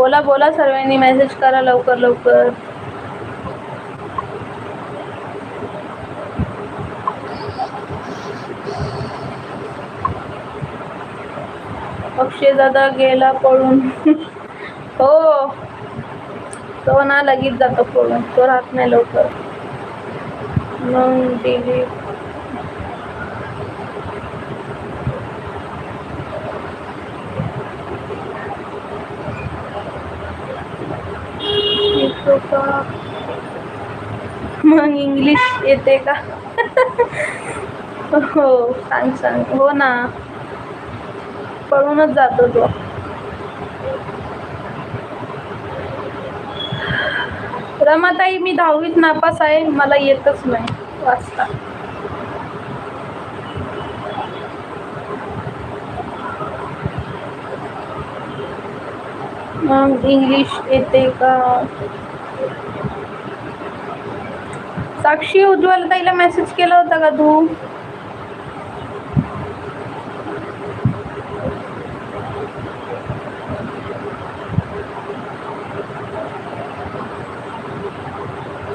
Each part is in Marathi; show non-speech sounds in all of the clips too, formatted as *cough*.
बोला बोला सर्वांनी मेसेज करा लवकर लवकर. अक्षय दादा गेला पळून. हो. तो ना लगेच जातो पळून. तो राहत नाही लवकर. मग डिलीट येतो का मग इंग्लिश येते का? हो सांग सांग. हो ना. पळूनच जातो तो. रमाताई मी दहावीत नापास आहे. मला येतच नाही. वाचता. मग इंग्लिश येते का? साक्षी उज्ज्वल ताईला मेसेज केला होता का तू?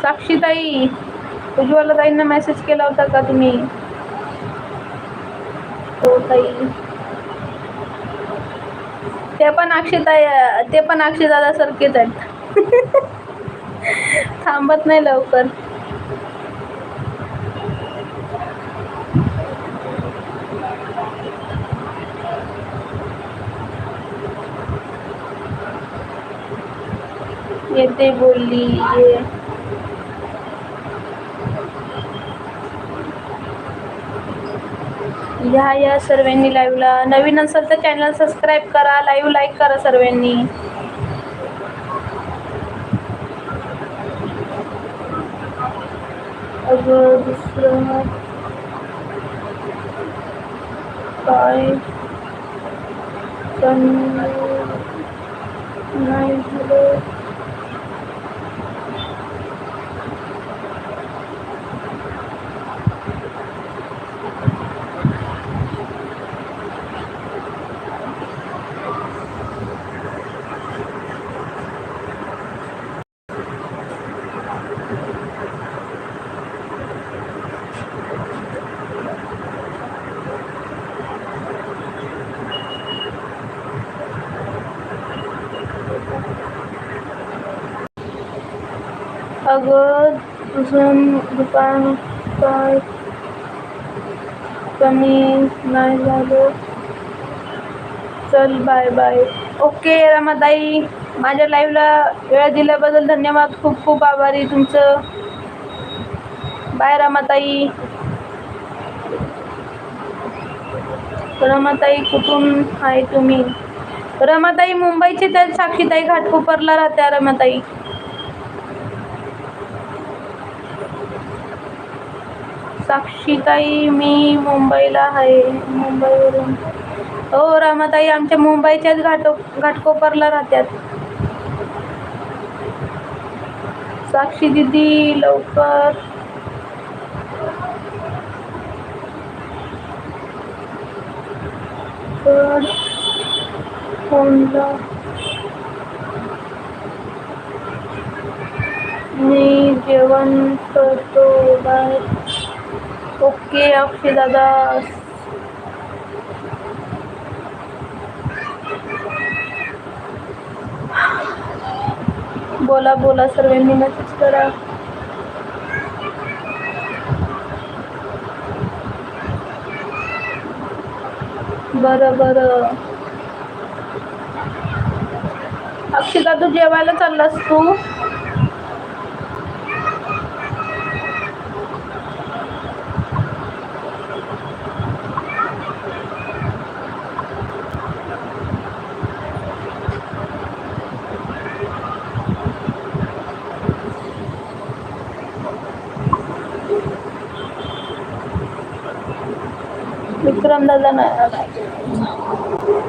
साक्षी ताई उज्ज्वला ताईंना मेसेज केला होता का तुम्ही? हो ताई. ते पण अक्षताई ते पण अक्षदादा सारखेच आहेत. *laughs* थांबत नाही लवकर. येते बोलली ये. या या सर्वांनी लाईव्हला नवीन असेल तर चॅनल सबस्क्राईब करा लाईव्ह लाईक करा सर्वांनी. अगं दुसरं काय? पण नाही झालं. अगं तुझं दुकान काय कमी नाही झालं. चल बाय बाय ओके रमाताई. माझ्या लाईव्हला वेळ दिल्याबद्दल धन्यवाद. खूप खूप आभारी तुमचं. बाय रमाताई. रमाताई कुठून आहे तुम्ही? रमाताई मुंबईची त्या साक्षीताई घाटकोपरला राहत्या रमाताई. साक्षीताई मी मुंबईला आहे. मुंबईवरून. हो रामाताई आमच्या मुंबईच्याच घाटो घाटकोपरला राहत्यात. साक्षी दिदी लवकर. फोनला मी जेवण करतो बाय ओके अक्षय दादा. बोला बोला सर्वांनी मेसेज करा. बरं बरं. अक्षिता तू जेवायला चाललास तू? विक्रम दादा नाही